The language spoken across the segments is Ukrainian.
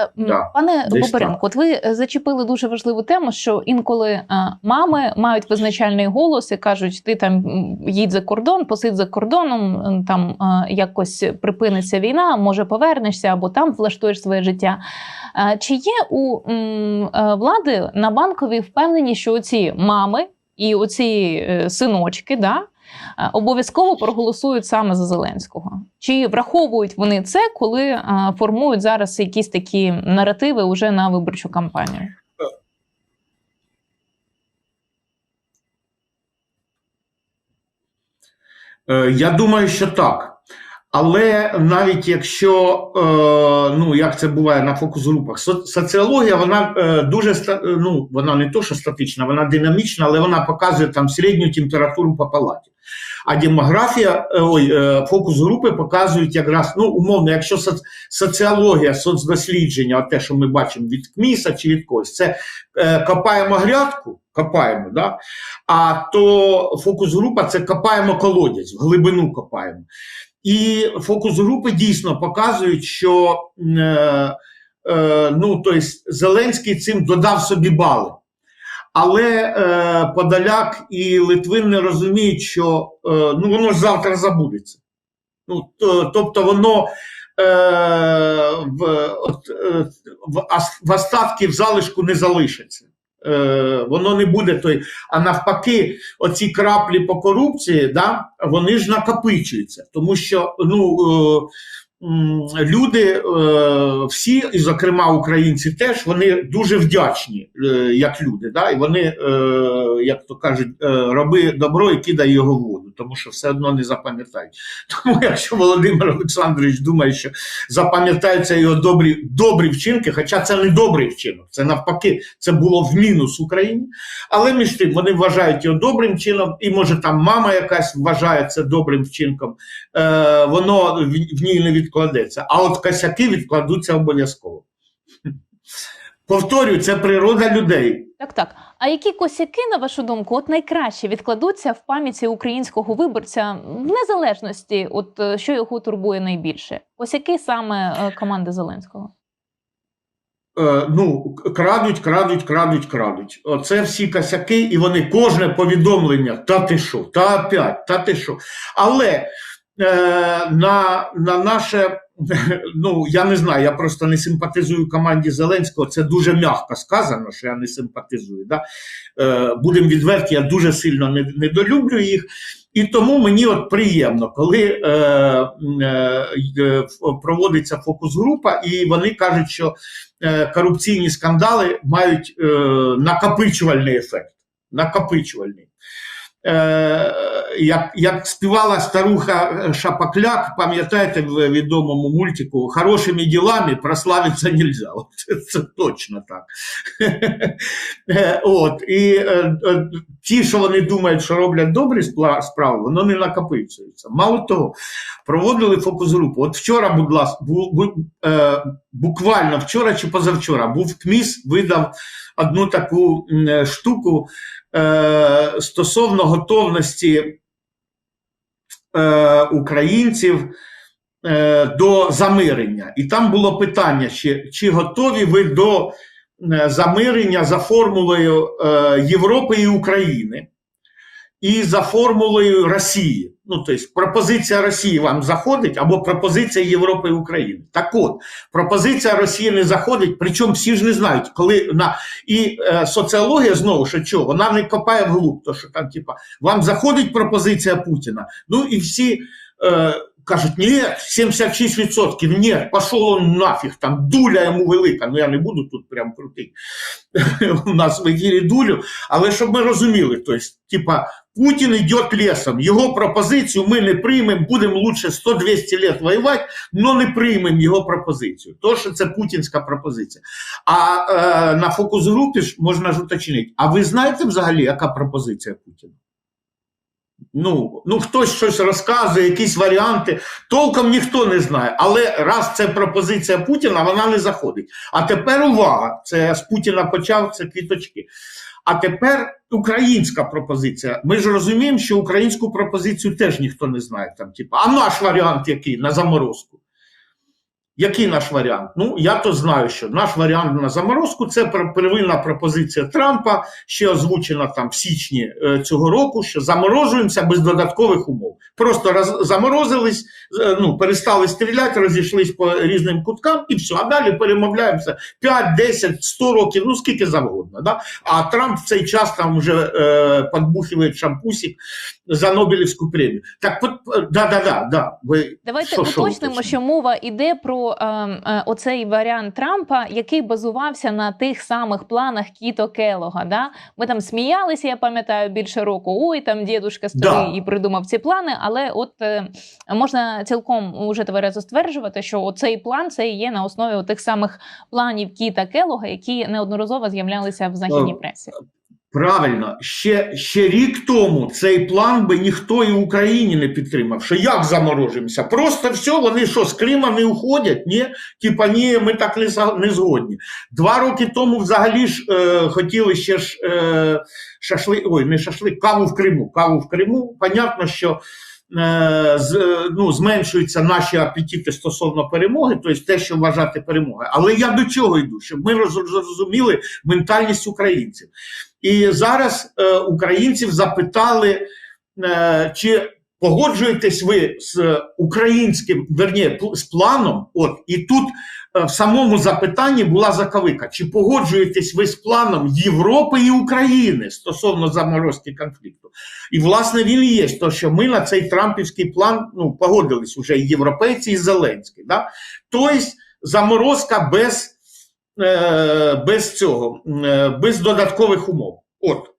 Е, Да, Пане Бобаренко, от ви е, зачепили дуже важливу тему, що інколи е, мами мають визначальний голос і кажуть: ти там їдь за кордон, посидь за кордоном, там якось припиниться війна, може повернешся або там влаштуєш своє життя. Чи є у влади на банковій впевнені, що оці мами і оці синочки, да, обов'язково проголосують саме за Зеленського? Чи враховують вони це, коли е, формують зараз якісь такі наративи уже на виборчу кампанію? Е, Я думаю, що так. Але навіть якщо, е, ну як це буває на фокус-групах, соціологія, вона е, дуже е, ну, вона не то, що статична, вона динамічна, але вона показує там середню температуру по палаті. А демографія, ой, е, фокус-групи показують якраз, ну, умовно, якщо соц- соціологія, соцдослідження, те, що ми бачимо від КМІСа чи від когось, це копаємо грядку, копаємо, да? а то фокус-група це копаємо колодязь, глибину копаємо. І фокус-групи дійсно показують, що е, е, ну, тобто, Зеленський цим додав собі бали. Але е, Подоляк і Литвин не розуміють, що е, ну, воно ж завтра забудеться. Ну, то, тобто воно е, в, от, е, в, в остатки в залишку не залишиться. Е, воно не буде той. А навпаки, оці краплі по корупції, да, вони ж накопичуються. Тому що ну, е, люди, е, всі, і зокрема українці теж, вони дуже вдячні, е, як люди. Да, і вони, е, як то кажуть, роби добро і кидай його в воду, тому що все одно не запам'ятають. Тому якщо Володимир Олександрович думає, що запам'ятаються його добрі, добрі вчинки, хоча це не добрий вчинок, це навпаки, це було в мінус Україні. Але між тим вони вважають його добрим чином, і може там мама якась вважає це добрим вчинком, воно в, ній не відкладеться. А от косяки відкладуться обов'язково. Повторюю, це природа людей. Так, так. А які косяки, на вашу думку, от найкраще відкладуться в пам'яті українського виборця в незалежності, от е, що його турбує найбільше? Косяки саме е, команди Зеленського? Е, ну, крадуть, крадуть, крадуть, крадуть. Оце всі косяки, і вони кожне повідомлення, та ти що, та опять, та ти що. Але на, на наше, ну я не знаю, я просто не симпатизую команді Зеленського. Це дуже м'яко сказано, що я не симпатизую. Да? Е, Будемо відверті, я дуже сильно не- недолюблюю їх. І тому мені от приємно, коли е, е, е, проводиться фокус-група, і вони кажуть, що е, корупційні скандали мають е, накопичувальний ефект. Накопичувальний. Е, як, як співала старуха Шапокляк, пам'ятаєте в відомому мультику Хорошими ділами прославитися нельзя. Це, це точно так. Е, От, і е, е, ті, що вони думають, що роблять добрі справи, воно не накопичується. Мало того, проводили фокус-групу. От вчора, будь ласка, бу, бу, е, буквально вчора чи позавчора був КМІС, видав одну таку е, штуку е, стосовно готовності е, українців е, до замирення. І там було питання, чи, чи готові ви до замирення за формулою Європи і України і за формулою Росії. Ну, тобто, пропозиція Росії вам заходить або пропозиція Європи і України. Так от, пропозиція Росії не заходить, причому всі ж не знають, коли на і е, соціологія знову що чого, вона не копає вглуб, то що там, типа, вам заходить пропозиція Путіна. Ну і всі е, кажуть, ні, 76%, ні, пішов он нафіг, там дуля йому велика. Ну я не буду тут прям крутий у нас в ефірі дулю, але щоб ми розуміли, тобто, типа, Путін йде лісом, його пропозицію ми не приймемо, будемо лучше 100-200 лет воювати, але не приймемо його пропозицію. То, що це путінська пропозиція. А е, на фокус-групі ж можна ж уточнити, а ви знаєте взагалі, яка пропозиція Путіна? Ну, ну, хтось щось розказує, якісь варіанти. Толком ніхто не знає. Але раз це пропозиція Путіна, вона не заходить. А тепер увага! Це з Путіна почав це квіточки. А тепер українська пропозиція. Ми ж розуміємо, що українську пропозицію теж ніхто не знає. Там, типу, а наш варіант який на заморозку? Який наш варіант? Ну, я то знаю, що наш варіант на заморозку це пер- первинна пропозиція Трампа, ще озвучена там в січні е, цього року, що заморожуємося без додаткових умов. Просто роз, заморозились, е, ну, перестали стріляти, розійшлись по різним куткам і все. А далі перемовляємося 5, 10, 100 років, ну скільки завгодно. Да? А Трамп в цей час там вже е, подбухиває шампусик за Нобелівську премію. Так, да, да, да, да. Ви Давайте що- уточнимо, що мова йде про е, е, оцей варіант Трампа, який базувався на тих самих планах Кіто Келога. Да? Ми там сміялися, я пам'ятаю, більше року. Ой, там дідушка старий Да. і придумав ці плани. Але от е, можна цілком уже тверезо стверджувати, що оцей план це є на основі тих самих планів Кіта Келога, які неодноразово з'являлися в західній Е, пресі. Правильно, ще, ще рік тому цей план би ніхто і в Україні не підтримав. Що як заморожимося? Просто все, вони що, з Крима не уходять? Ні, типа ні, ми так не, не згодні. Два роки тому взагалі ж е, хотіли ще ж е, шашли, ой, не шашли, каву в Криму. Каву в Криму. Понятно, що е, з, е, ну, зменшуються наші апетити стосовно перемоги, тобто те, що вважати перемогою. Але я до чого йду? Щоб ми роз- зрозуміли ментальність українців. І зараз е, українців запитали, е, чи погоджуєтесь ви з українським, верні, з планом. От і тут е, в самому запитанні була заковика: чи погоджуєтесь ви з планом Європи і України стосовно заморозки конфлікту? І власне він і є, то що ми на цей трампівський план ну, погодились уже і європейці, і Зеленський. Да? Тобто заморозка без без цього, е, без додаткових умов. От.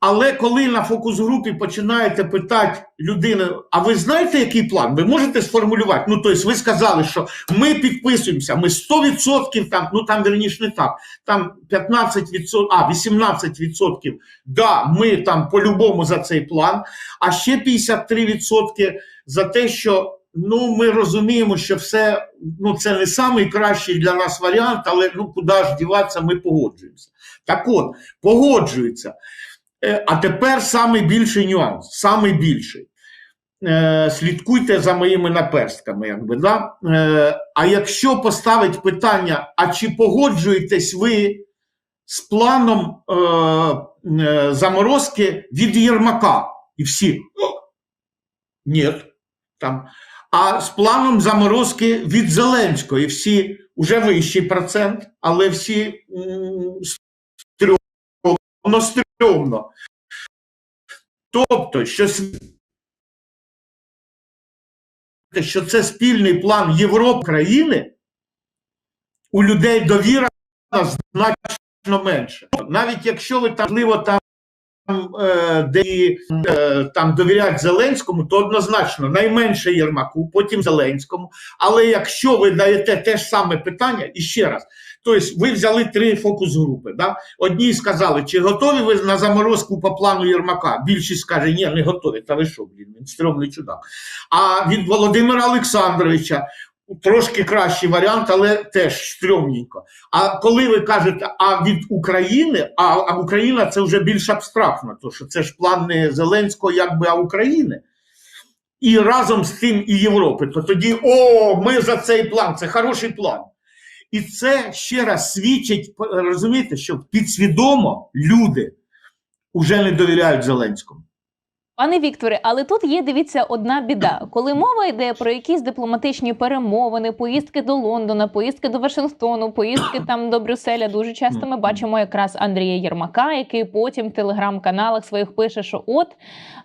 Але коли на фокус-групі починаєте питати людину, а ви знаєте, який план? Ви можете сформулювати? Ну, тобто, ви сказали, що ми підписуємося, ми 100% там, ну там верніше не так, там 15%, а 18%, да, ми там по-любому за цей план, а ще 53% за те, що ну, ми розуміємо, що все ну, це не найкращий для нас варіант, але ну, куди ж діватися, ми погоджуємося. Так от, погоджуються. Е, А тепер самий більший нюанс, самий більший. Е, Слідкуйте за моїми наперстками, якби, да? Е, А якщо поставить питання, а чи погоджуєтесь ви з планом е, заморозки від Єрмака? І всі. Ні. Там. А з планом заморозки від Зеленського, і всі вже вищий процент, але всі стрьомно, стрьомно. Тобто, що, що це спільний план Європи країни, у людей довіра значно менше. Навіть якщо ви там, можливо, там е, де е, там довіряють Зеленському, то однозначно найменше Єрмаку, потім Зеленському. Але якщо ви даєте те ж саме питання, і ще раз, тобто ви взяли три фокус-групи. Да? Одні сказали, чи готові ви на заморозку по плану Єрмака? Більшість скаже, ні, не готові. Та ви що, блін, він стрьомний чудак. А від Володимира Олександровича трошки кращий варіант, але теж стрьомненько. А коли ви кажете, а від України, а, а Україна це вже більш абстрактно, тому що це ж план не Зеленського, якби, а України. І разом з тим і Європи, то тоді о, ми за цей план, це хороший план. І це ще раз свідчить, розумієте, що підсвідомо люди вже не довіряють Зеленському. Пане Вікторе, але тут є дивіться одна біда. Коли мова йде про якісь дипломатичні перемовини, поїздки до Лондона, поїздки до Вашингтону, поїздки там до Брюсселя, дуже часто ми бачимо якраз Андрія Єрмака, який потім в телеграм-каналах своїх пише, що от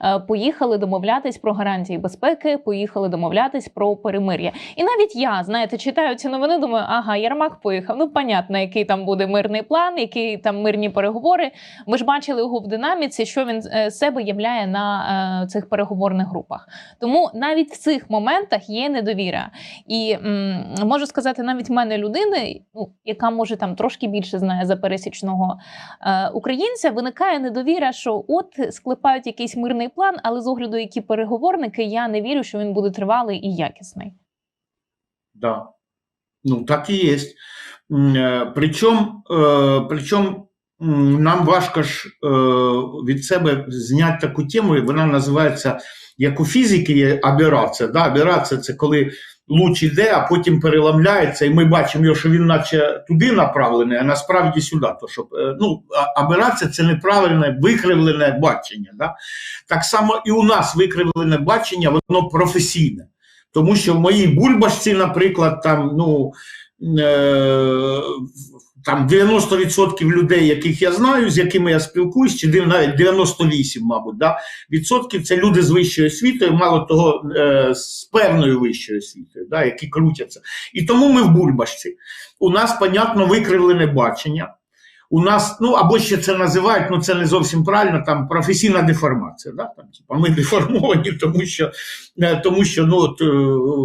е, поїхали домовлятись про гарантії безпеки, поїхали домовлятись про перемир'я. І навіть я, знаєте, читаю ці новини, думаю, ага, Єрмак поїхав. Ну, понятно, який там буде мирний план, які там мирні переговори. Ми ж бачили його в динаміці, що він е, себе являє на е, цих переговорних групах. Тому навіть в цих моментах є недовіра. І м, можу сказати, навіть в мене людини, ну яка може там трошки більше знає за пересічного е, українця, виникає недовіра, що от склепають якийсь мирний план, але з огляду, які переговорники, я не вірю, що він буде тривалий і якісний. Да. Ну, так і є. М, е, Нам важко ж е, від себе зняти таку тему, вона називається як у фізики є аберація. Да? Аберація це коли луч іде, а потім переламляється, і ми бачимо, що він наче туди направлений, а насправді сюди. То, щоб, е, ну, аберація це неправильне, викривлене бачення. Да? Так само і у нас викривлене бачення, воно професійне. Тому що в моїй бульбашці, наприклад, там, ну, е, там 90% людей, яких я знаю, з якими я спілкуюсь, чи навіть 98, мабуть, да, відсотків це люди з вищою освітою, мало того, е, з певною вищою освітою, да, які крутяться. І тому ми в бульбашці. У нас, понятно, викривлене бачення. У нас, ну або ще це називають, ну це не зовсім правильно, там професійна деформація. Да? Там, типу, ми деформовані, тому що, е, тому що ну, от, е,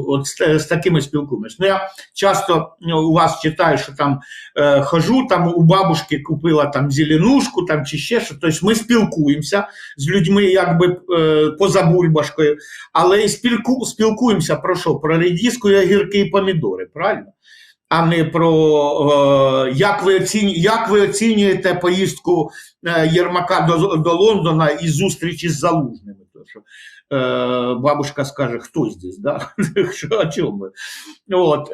от з, з такими спілкуємось. Ну, я часто ну, у вас читаю, що там е, хожу, там у бабушки купила там зеленушку там, чи ще що. Тобто ми спілкуємося з людьми якби е, поза бульбашкою, але і спілку, спілкуємося про що? Про редіску, огірки і помідори, правильно? А не про е, як, ви оціню, як ви оцінюєте поїздку е, Єрмака до, до Лондона і зустрічі з залужними. То, що, е, бабушка скаже, хто здесь, да? що, о чому? От,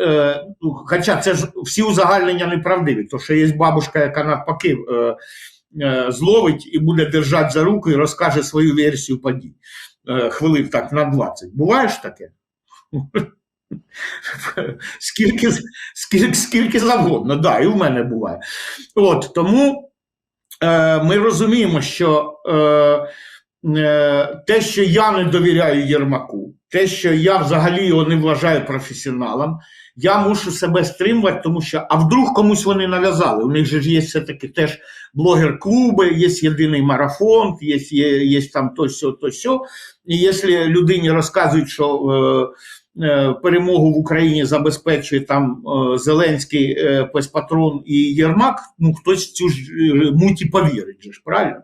ну, хоча це ж всі узагальнення неправдиві, то що є бабушка, яка навпаки зловить і буде держати за руку і розкаже свою версію подій. Хвилин так на 20. Буває ж таке? скільки, скільки, скільки завгодно, да, і в мене буває. От, тому е, ми розуміємо, що е, е, те, що я не довіряю Єрмаку, те, що я взагалі його не вважаю професіоналом, я мушу себе стримувати, тому що, а вдруг комусь вони нав'язали. У них же ж є все-таки теж блогер-клуби, є єдиний марафон, є, є, є там то сьо, то сьо. І якщо людині розказують, що е, перемогу в Україні забезпечує там е, Зеленський, е, Песпатрон і Єрмак, ну хтось цю ж е, муті повірить, же ж, правильно?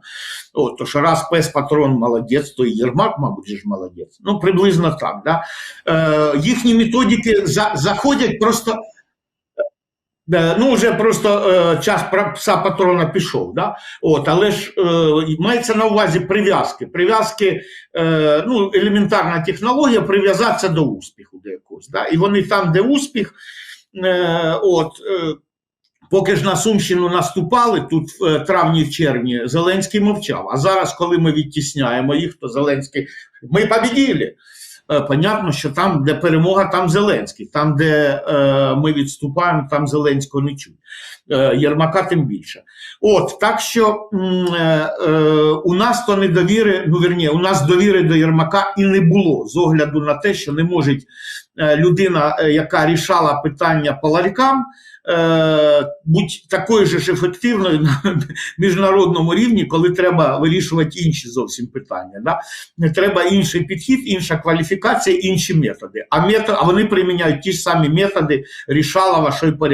От, то що раз Песпатрон молодець, то і Єрмак, мабуть, ж молодець. Ну, приблизно так. Да? Е, їхні методики за, заходять просто. Е, Ну, вже просто е, час пса патрона пішов, да? От, але ж е, мається на увазі прив'язки. Прив'язки, е, ну, елементарна технологія прив'язатися до успіху до якогось. Да? І вони там, де успіх, е, от, е, поки ж на Сумщину наступали, тут в е, травні в червні, Зеленський мовчав. А зараз, коли ми відтісняємо їх, то Зеленський, ми побіділи. Е, Понятно, що там, де перемога, там Зеленський. Там, де е, ми відступаємо, там Зеленського не чуть. Е, Єрмака тим більше. От, так що е, е, у нас то недовіри, ну верні, у нас довіри до Єрмака і не було з огляду на те, що не може людина, яка рішала питання по ларькам, бути такою ж ефективною на міжнародному рівні, коли треба вирішувати інші зовсім питання. Да? Треба інший підхід, інша кваліфікація, інші методи. А, метод, а вони приміняють ті ж самі методи Рішалова, що й по,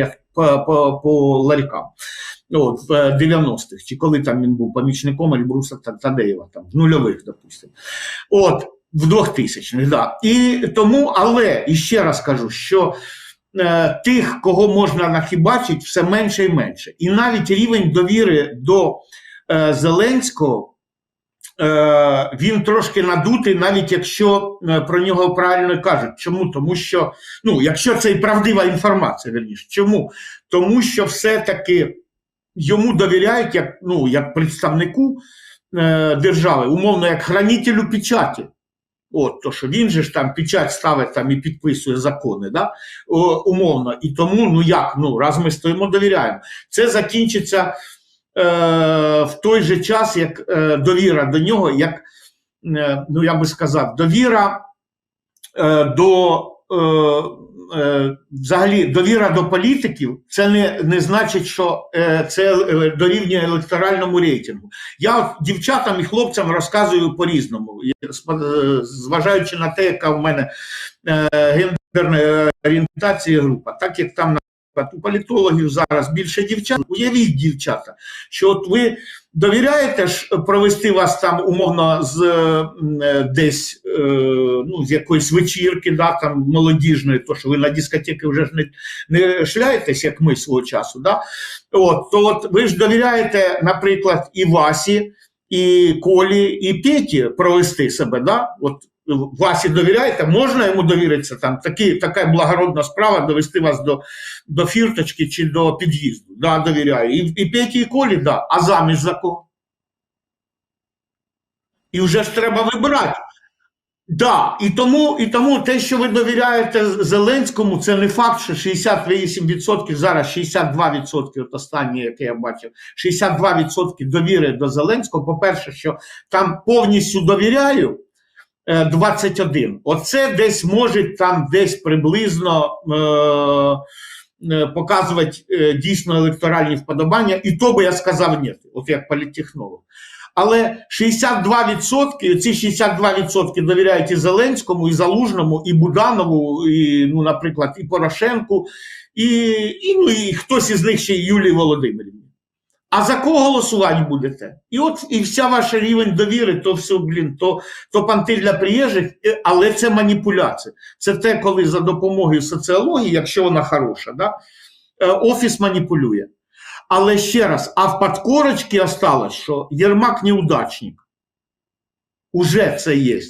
по, по, ларькам. От, в е, 90-х, чи коли там він був помічником Ельбруса Та- Тадеєва, там, в нульових, допустимо. От, в 2000-х, да. І тому, але і ще раз кажу, що е, тих, кого можна нахибачити, все менше і менше. І навіть рівень довіри до е, Зеленського. Е, він трошки надутий, навіть якщо е, про нього правильно кажуть. Чому? Тому що, ну, якщо це і правдива інформація, верніше. Чому? Тому що все-таки йому довіряють як, ну, як представнику е, держави, умовно, як хранителю печаті. От, то, що він же ж там печать ставить там і підписує закони, да? О, умовно. І тому, ну як, ну, раз ми стоїмо, довіряємо. Це закінчиться е, в той же час, як е, довіра до нього, як, е, ну я би сказав, довіра е, до. Е, е, Взагалі, довіра до політиків це не, не значить, що е, це дорівнює електоральному рейтингу. Я дівчатам і хлопцям розказую по-різному, зважаючи на те, яка в мене гендерна орієнтація група, так як там наприклад, у політологів зараз більше дівчат. Уявіть, дівчата, що от ви довіряєте ж провести вас там умовно з е, десь е, ну, з якоїсь вечірки, да, там молодіжної, то що ви на дискотеки вже ж не, не шляєтесь, як ми свого часу. Да? От, то от ви ж довіряєте, наприклад, і Васі, і Колі, і Петі провести себе. Да? От Васі довіряєте, можна йому довіритися там, такі, така благородна справа довести вас до, до фірточки чи до під'їзду. Да, довіряю. І, і Петі, і Колі, да. А заміж за кого? І вже ж треба вибирати. Да, і тому, і тому те, що ви довіряєте Зеленському, це не факт, що 68%, зараз 62%, от останнє, яке я бачив, 62% довіри до Зеленського. По-перше, що там повністю довіряю 21. Оце десь може там десь приблизно е, е, показувати е, дійсно електоральні вподобання, і то би я сказав ні, от як політтехнолог. Але 62%, ці 62% довіряють і Зеленському, і Залужному, і Буданову, і, ну, наприклад, і Порошенку, і, і, ну, і хтось із них ще Юлії Володимирівні. А за кого голосувати будете? І от і вся ваша рівень довіри, то все, блін, то, то панти для приїжджих, е, але це маніпуляція. Це те, коли за допомогою соціології, якщо вона хороша, да, е, офіс маніпулює. Але ще раз, а в подкорочці осталось, що Єрмак неудачник. Уже це є.